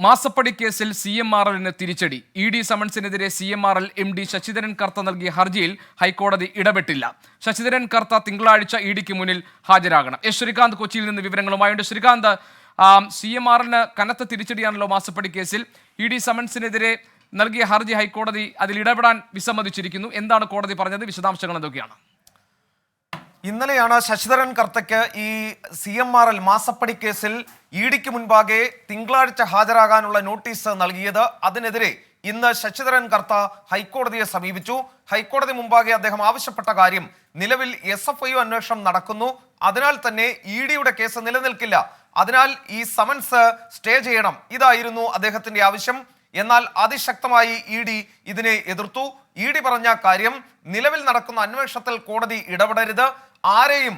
മാസപ്പടി കേസിൽ C M R എല്ലിന് തിരിച്ചടി. E D സമൻസിനെതിരെ C M R L M D Sasidharan Kartha നൽകിയ ഹർജിയിൽ ഹൈക്കോടതി ഇടപെട്ടില്ല. ശശിധരൻ കർത്ത തിങ്കളാഴ്ച ഇ ഡിക്ക് മുന്നിൽ ഹാജരാകണം. എസ്. ശ്രീകാന്ത് കൊച്ചിയിൽ നിന്ന് വിവരങ്ങളുമായുണ്ട്. ശ്രീകാന്ത് സി എം ആർ എല്ലിന് കനത്ത തിരിച്ചടിയാണല്ലോ മാസപ്പടി കേസിൽ. ഇ ഡി സമൻസിനെതിരെ നൽകിയ ഹർജി ഹൈക്കോടതി അതിൽ ഇടപെടാൻ വിസമ്മതിച്ചിരിക്കുന്നു. എന്താണ് കോടതി പറഞ്ഞത്? വിശദാംശങ്ങൾ എന്തൊക്കെയാണ്? ഇന്നലെയാണ് ശശിധരൻ കർത്തയ്ക്ക് ഈ സി എം ആർ എൽ മാസപ്പടി കേസിൽ ഇ ഡിക്ക് മുൻപാകെ തിങ്കളാഴ്ച ഹാജരാകാനുള്ള നോട്ടീസ് നൽകിയത്. അതിനെതിരെ ഇന്ന് ശശിധരൻ കർത്ത ഹൈക്കോടതിയെ സമീപിച്ചു. ഹൈക്കോടതി മുമ്പാകെ അദ്ദേഹം ആവശ്യപ്പെട്ട കാര്യം നിലവിൽ എസ് എഫ് ഐ അന്വേഷണം നടക്കുന്നു. അതിനാൽ തന്നെ ഇ ഡിയുടെ കേസ് നിലനിൽക്കില്ല. അതിനാൽ ഈ സമൻസ് സ്റ്റേ ചെയ്യണം. ഇതായിരുന്നു അദ്ദേഹത്തിന്റെ ആവശ്യം. എന്നാൽ അതിശക്തമായി ഇ ഡി ഇതിനെ എതിർത്തു. ഇ ഡി പറഞ്ഞ കാര്യം നിലവിൽ നടക്കുന്ന അന്വേഷണത്തിൽ കോടതി ഇടപെടരുത്. ആരെയും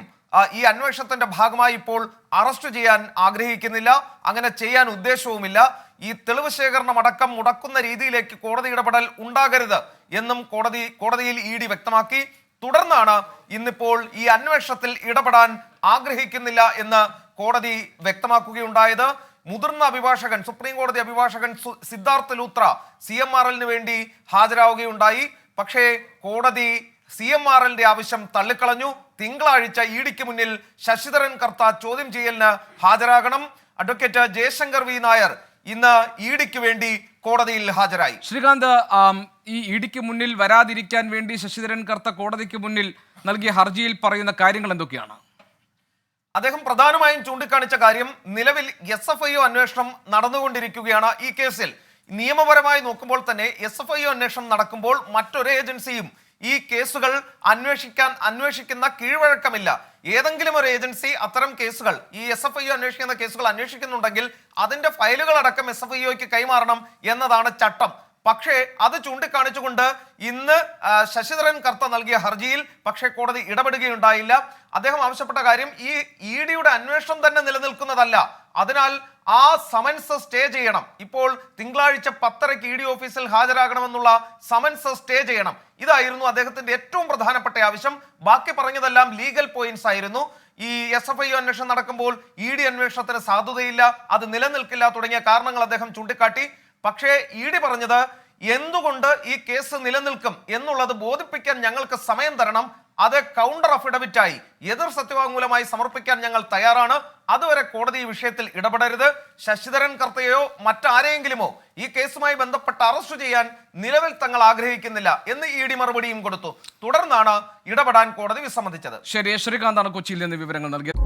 ഈ അന്വേഷണത്തിന്റെ ഭാഗമായി ഇപ്പോൾ അറസ്റ്റ് ചെയ്യാൻ ആഗ്രഹിക്കുന്നില്ല. അങ്ങനെ ചെയ്യാൻ ഉദ്ദേശവുമില്ല. ഈ തെളിവ് ശേഖരണം അടക്കം മുടക്കുന്ന രീതിയിലേക്ക് കോടതി ഇടപെടൽ ഉണ്ടാകരുത് എന്നും കോടതി കോടതിയിൽ ഇ ഡി വ്യക്തമാക്കി. തുടർന്നാണ് ഇന്നിപ്പോൾ ഈ അന്വേഷണത്തിൽ ഇടപെടാൻ ആഗ്രഹിക്കുന്നില്ല എന്ന് കോടതി വ്യക്തമാക്കുകയുണ്ടായത്. മുതിർന്ന അഭിഭാഷകൻ സുപ്രീം കോടതി അഭിഭാഷകൻ Siddhartha Luthra C M R എല്ലിന് വേണ്ടി ഹാജരാവുകയുണ്ടായി. പക്ഷേ കോടതി സി എം ആർ എല്ലിന്റെ ആവശ്യം തള്ളിക്കളഞ്ഞു. തിങ്കളാഴ്ച ഇ ഡിക്ക് മുന്നിൽ ശശിധരൻ കർത്ത ചോദ്യം ചെയ്യലിന് ഹാജരാകണം. അഡ്വക്കേറ്റ് ജയശങ്കർ വി നായർ ഇന്ന് ഇ ഡിക്ക് വേണ്ടി കോടതിയിൽ ഹാജരായി. ശ്രീകാന്ത് ഈ ഇടിക്ക് മുന്നിൽ വരാതിരിക്കാൻ വേണ്ടി ശശിധരൻ കർത്ത കോടതിക്ക് മുന്നിൽ നൽകിയ ഹർജിയിൽ പറയുന്ന കാര്യങ്ങൾ എന്തൊക്കെയാണ്? അദ്ദേഹം പ്രധാനമായും ചൂണ്ടിക്കാണിച്ച കാര്യം നിലവിൽ എസ് എഫ് ഐ ഒ അന്വേഷണം നടന്നുകൊണ്ടിരിക്കുകയാണ് ഈ കേസിൽ. നിയമപരമായി നോക്കുമ്പോൾ തന്നെ എസ് എഫ് ഐ ഒ അന്വേഷണം നടക്കുമ്പോൾ മറ്റൊരു ഏജൻസിയും ഈ കേസുകൾ അന്വേഷിക്കാൻ അന്വേഷിക്കുന്ന കീഴ്വഴക്കമില്ല. ഏതെങ്കിലും ഒരു ഏജൻസി അത്തരം കേസുകൾ ഈ എസ് എഫ് ഐ അന്വേഷിക്കുന്ന കേസുകൾ അന്വേഷിക്കുന്നുണ്ടെങ്കിൽ അതിന്റെ ഫയലുകൾ അടക്കം എസ് എഫ് ഐക്ക് കൈമാറണം എന്നതാണ് ചട്ടം. പക്ഷേ അത് ചൂണ്ടിക്കാണിച്ചുകൊണ്ട് ഇന്ന് ശശിധരൻ കർത്ത നൽകിയ ഹർജിയിൽ പക്ഷേ കോടതി ഇടപെടുകയുണ്ടായില്ല. അദ്ദേഹം ആവശ്യപ്പെട്ട കാര്യം ഈ ഇ ഡിയുടെ അന്വേഷണം തന്നെ നിലനിൽക്കുന്നതല്ല. അതിനാൽ ആ സമൻസ് സ്റ്റേ ചെയ്യണം. ഇപ്പോൾ തിങ്കളാഴ്ച പത്തരയ്ക്ക് ഇ ഡി ഓഫീസിൽ ഹാജരാകണമെന്നുള്ള സമൻസ് സ്റ്റേ ചെയ്യണം. ഇതായിരുന്നു അദ്ദേഹത്തിന്റെ ഏറ്റവും പ്രധാനപ്പെട്ട ആവശ്യം. ബാക്കി പറഞ്ഞതെല്ലാം ലീഗൽ പോയിന്റ്സ് ആയിരുന്നു. ഈ എസ് എഫ് ഐ അന്വേഷണം നടക്കുമ്പോൾ ഇ ഡി അന്വേഷണത്തിന് സാധുതയില്ല അത് നിലനിൽക്കില്ല തുടങ്ങിയ കാരണങ്ങൾ അദ്ദേഹം ചൂണ്ടിക്കാട്ടി. പക്ഷേ ഇ ഡി പറഞ്ഞത് എന്തുകൊണ്ട് ഈ കേസ് നിലനിൽക്കും? എന്നുള്ളത് ബോധിപ്പിക്കാൻ ഞങ്ങൾക്ക് സമയം തരണം. അത് കൗണ്ടർ അഫിഡവിറ്റായി എതിർ സത്യവാങ്മൂലമായി സമർപ്പിക്കാൻ ഞങ്ങൾ തയ്യാറാണ്. അതുവരെ കോടതി ഈ വിഷയത്തിൽ ഇടപെടരുത്. ശശിധരൻ കർത്തയോ മറ്റാരെയെങ്കിലുമോ ഈ കേസുമായി ബന്ധപ്പെട്ട് അറസ്റ്റ് ചെയ്യാൻ നിലവിൽ തങ്ങൾ ആഗ്രഹിക്കുന്നില്ല എന്ന് ഇ ഡി മറുപടിയും കൊടുത്തു. തുടർന്നാണ് ഇടപെടാൻ കോടതി വിസമ്മതിച്ചത്. ശരി ശ്രീകാന്താണ് കൊച്ചിയിൽ നിന്ന് വിവരങ്ങൾ നൽകിയത്.